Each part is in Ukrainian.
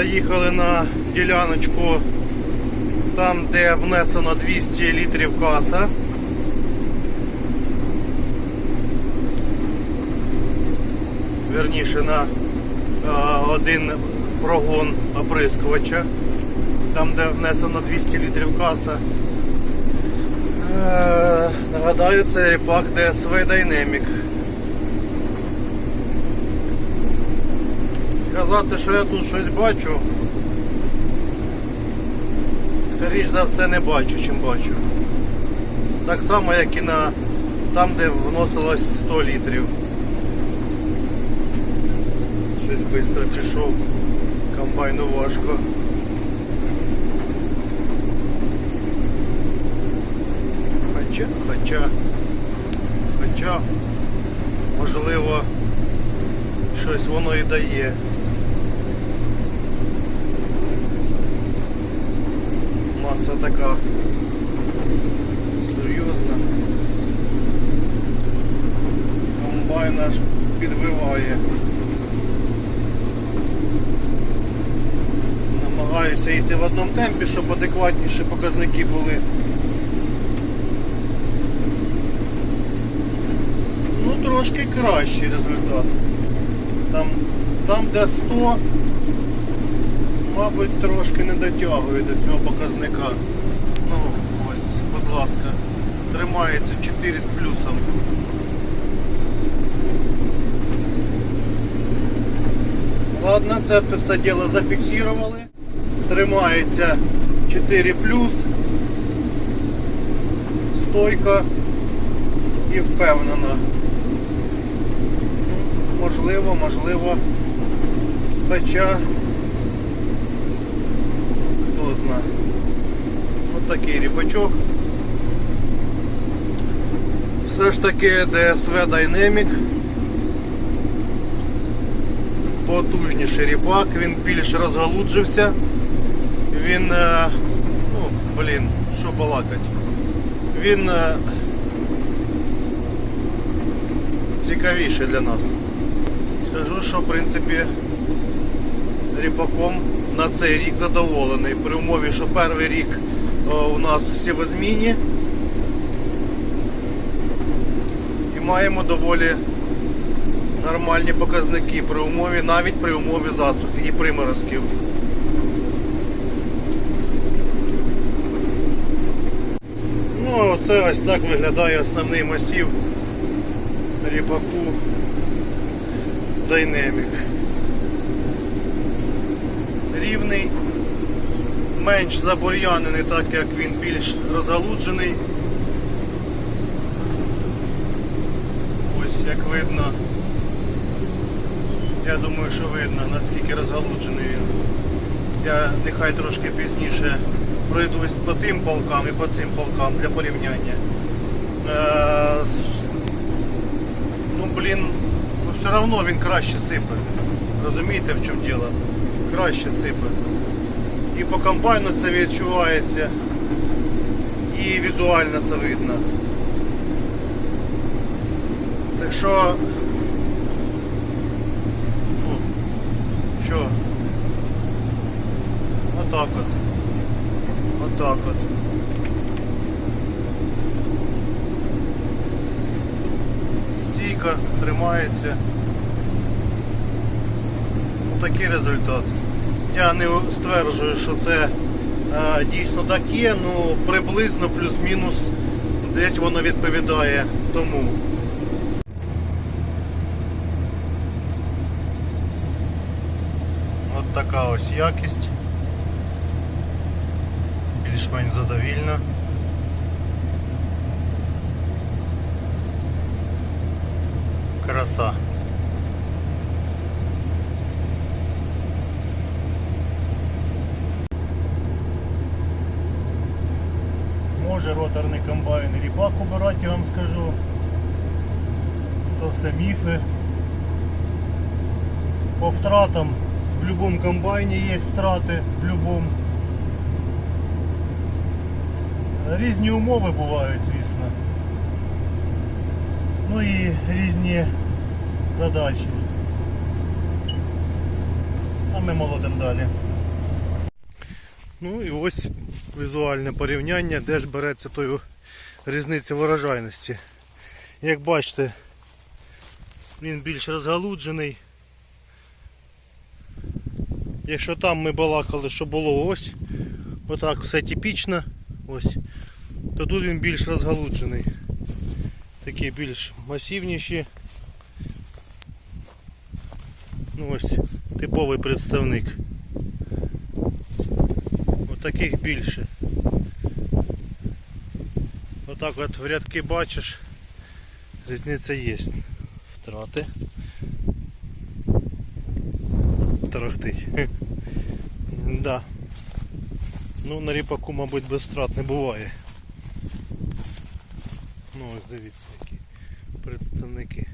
Заїхали на діляночку там, де внесено 200 літрів каса. Верніше на а, один прогон оприскувача, там де внесено 200 літрів каса. Е, нагадаю, це ріпак DSV Dynamic. Сказати, що я тут щось бачу. Скоріш за все не бачу, чим бачу. Так само, як і на там, де вносилось 100 літрів. Щось швидко пішов. Комбайну важко. Хоча, хоча, хоча, можливо, щось воно і дає. Маса така серйозна. Комбайн аж підвиває. Намагаюся йти в одному темпі, щоб адекватніші показники були. Ну трошки кращий результат. Там, там де 100, мабуть, трошки не дотягує до цього показника. Ну, ось, будь ласка, тримається 4 з плюсом. Ладно, це все діло зафіксували. Тримається 4 плюс. Стойка і впевнена. Можливо, можливо. Хоча знає. Ось такий ріпачок. Все ж таки DSV Dynamic. Потужніший ріпак, він більш розгалуджився. Він, е, ну, блін, що балакать. Він е, цікавіший для нас. Скажу, що в принципі ріпаком на цей рік задоволений. При умові, що перший рік у нас всі в зміні. І маємо доволі нормальні показники при умові, навіть при умові засухи і приморозків. Ну, оце ось так виглядає основний масів ріпаку Dynamic. Рівний, менш забур'янений, так як він більш розгалуджений. Ось як видно. Я думаю, що видно, наскільки розгалуджений він. Я нехай трошки пізніше пройдусь по тим полкам і по цим полкам для порівняння. Е, ну блін, ну все одно він краще сипе. Розумієте в чому діло? Краще сипе. І по комбайну це відчувається, і візуально це видно. Так що Ну, Що? Отак от. Отак от. Стійка тримається. Ну, такий результат. Я не стверджую, що це е, дійсно таке, ну приблизно плюс-мінус десь воно відповідає тому. От така ось якість. Більш-менш задовільна. Краса. Може роторний комбайн і ріпак убирати, я вам скажу. То все міфи. По втратам в будь-якому комбайні є втрати, в будь-якому. Різні умови бувають, звісно. Ну і різні задачі. А ми молодим далі. Ну і ось візуальне порівняння, де ж береться той різниця в. Як бачите, він більш розгалуджений. Якщо там ми балакали, що було ось, отак все типічно, ось, то тут він більш розгалуджений. Такі більш масивніші. Ну ось типовий представник. Отаких більше. Отак от в рядки бачиш, різниця є. Втрати. Тарахтить. Да. Ну на ріпаку, мабуть, без втрат не буває. Ну ось дивіться, які представники.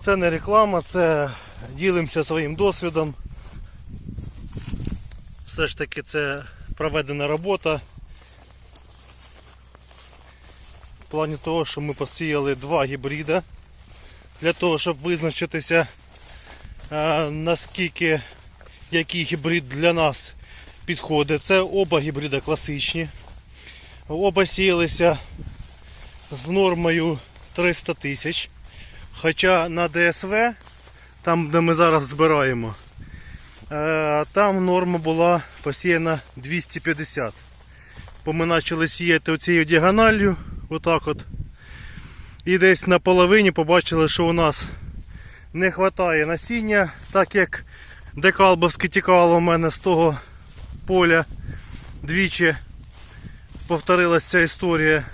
Це не реклама, це ділимося своїм досвідом. Все ж таки це проведена робота. В плані того, що ми посіяли два гібрида для того, щоб визначитися е, наскільки який гібрид для нас підходить. Це оба гібрида класичні. Оба сіялися з нормою 300 тисяч. Хоча на ДСВ, там де ми зараз збираємо, там норма була посіяна 250. Бо ми почали сіяти оцією діагоналлю, отак от. І десь на половині побачили, що у нас не вистачає насіння, так як декалбовське тікало у мене з того поля двічі повторилася ця історія,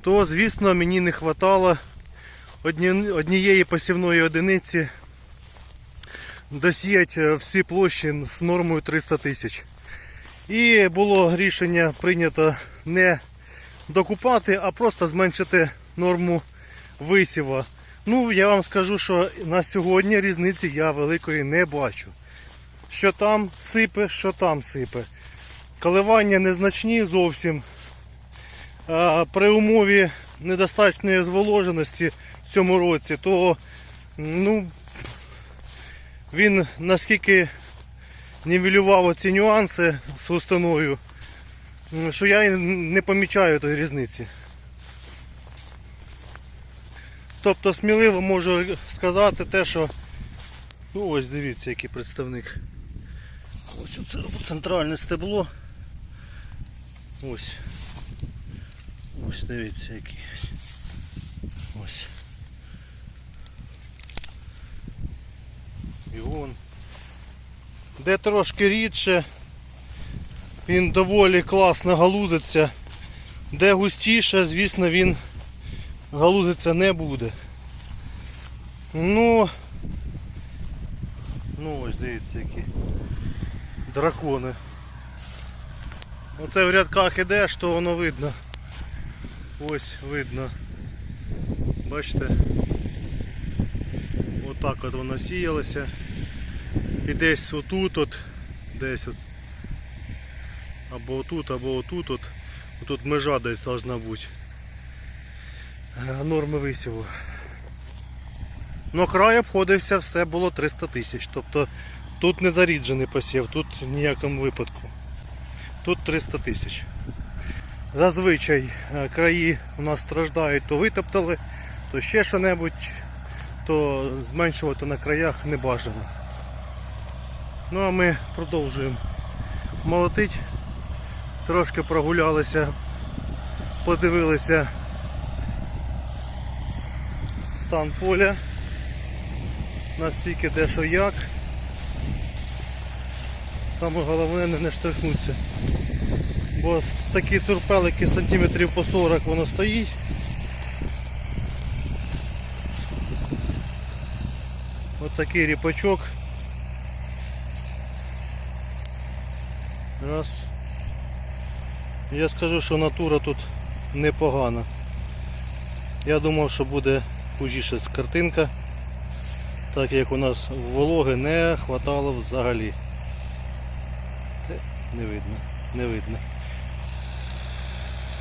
то звісно мені не вистачало одні- однієї посівної одиниці досіяти всі площі з нормою 300 тисяч. І було рішення прийнято не докупати, а просто зменшити норму висіва. Ну, я вам скажу, що на сьогодні різниці я великої не бачу. Що там сипе, що там сипе. Коливання незначні зовсім. А, при умові недостатньої зволоженості в цьому році, то ну, він наскільки нівелював оці нюанси з установою, що я не помічаю тої різниці. Тобто сміливо можу сказати те, що ну ось дивіться, який представник. Ось оце центральне стебло. Ось. Ось дивіться який. Ось. Вон. Де трошки рідше, він доволі класно галузиться. Де густіше, звісно, він галузиться не буде. Ну, ну ось дивіться які дракони. Оце в рядках ідеш, то воно видно. Ось видно. Бачите? Отак от воно сіялося. І десь отут от, десь от. Або отут, або отут от. Тут межа десь должна бути. Е, Норми висіву. Но край обходився, все було 300 тисяч. Тобто тут не заріджений посів, тут в ніякому випадку. Тут 300 тисяч. Зазвичай е, краї у нас страждають, то витоптали, то ще що-небудь, то зменшувати на краях не бажано. Ну а ми продовжуємо молотить. Трошки прогулялися, подивилися стан поля, наскільки де що як. Саме головне не, штрихнуться. Бо такі турпелики сантиметрів по 40 воно стоїть. Ось такий ріпачок. Раз. Я скажу, що натура тут непогана. Я думав, що буде хужіше картинка, так як у нас вологи не хватало взагалі. Те не видно, не видно.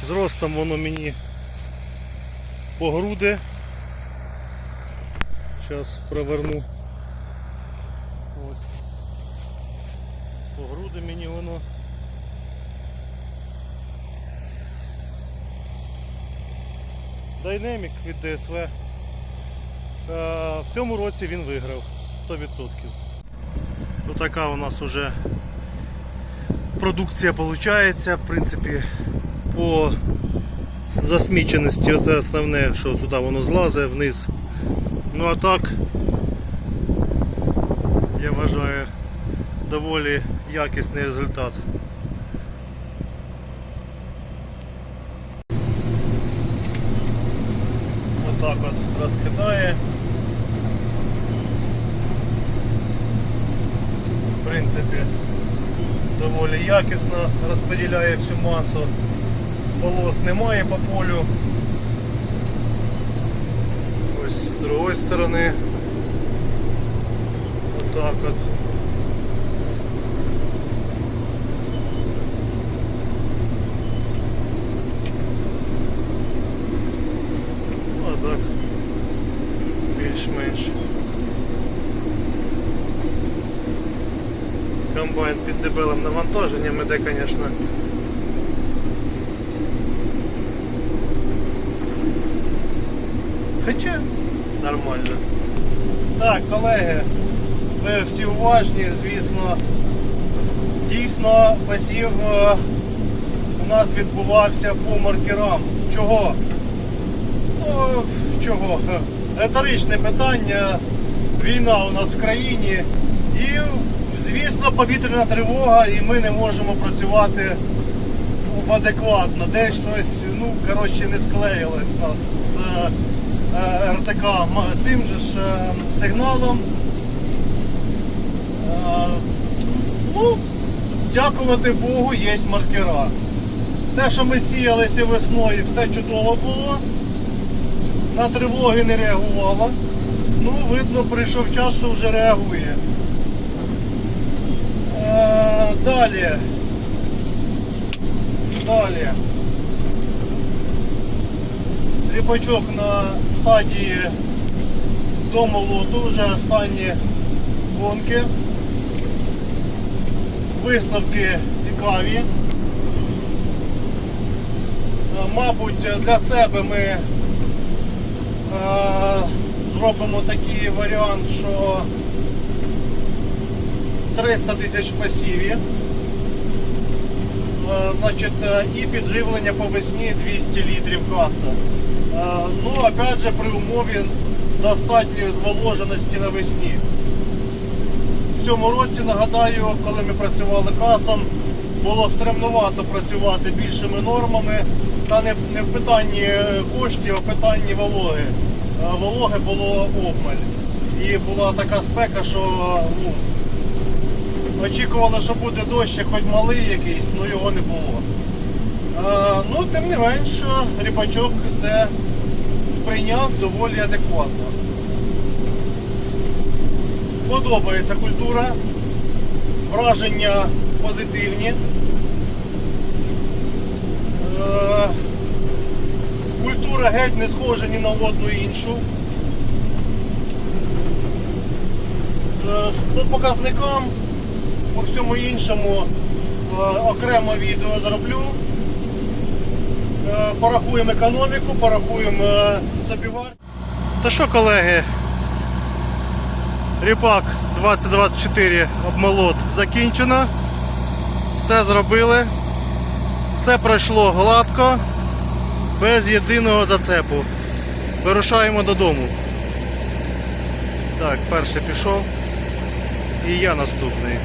Зростом воно мені по груди. Зараз проверну. Ось. По мені воно. Дайнемік від ДСВ. Е, В цьому році він виграв 100%. Отака у нас вже продукція виходить. В принципі, по засміченості оце основне, що сюди воно злазить вниз. Ну а так, я вважаю, доволі якісний результат. Отак от розкидає. В принципі, доволі якісно розподіляє всю масу. Полос немає по полю. Ось з другої сторони. Отак от. Ну, а так. Більш-менш. Комбайн під дебелим навантаженням іде, звісно. Хоча нормально. Так, колеги, ви всі уважні, звісно. Дійсно, посів е, у нас відбувався по маркерам. Чого? Ну, чого? Риторичне питання. Війна у нас в країні. І, звісно, повітряна тривога, і ми не можемо працювати адекватно. Де щось, ну, коротше, не склеїлось нас з е, РТК цим же ж е, сигналом. Е, Ну, дякувати Богу, є маркера. Те, що ми сіялися весною, все чудово було. На тривоги не реагувало. Ну, видно, прийшов час, що вже реагує. Далі. Далі. Ріпачок на стадії до молоту, вже останні гонки. Висновки цікаві. Е, Мабуть, для себе ми е, зробимо такий варіант, що 300 тисяч пасіві. Е, Значить, е, і підживлення по весні 200 літрів каса. Е, Ну, опять же, при умові достатньої зволоженості навесні. В цьому році, нагадаю, коли ми працювали касом, було стремнувато працювати більшими нормами, та не в, питанні коштів, а в питанні вологи. Вологи було обмаль. І була така спека, що ну, очікували, що буде дощ, хоч малий якийсь, але його не було. Е, ну, тим не менш, ріпачок це сприйняв доволі адекватно. Подобається культура, враження позитивні. Е, Культура геть не схожа ні на одну іншу. Е, По показникам, по всьому іншому е, окремо відео зроблю. Е, Порахуємо економіку, порахуємо е, собівартість. Та що, колеги, Ріпак 2024 обмолот закінчено. Все зробили. Все пройшло гладко, без єдиного зацепу. Вирушаємо додому. Так, перший пішов. І я наступний.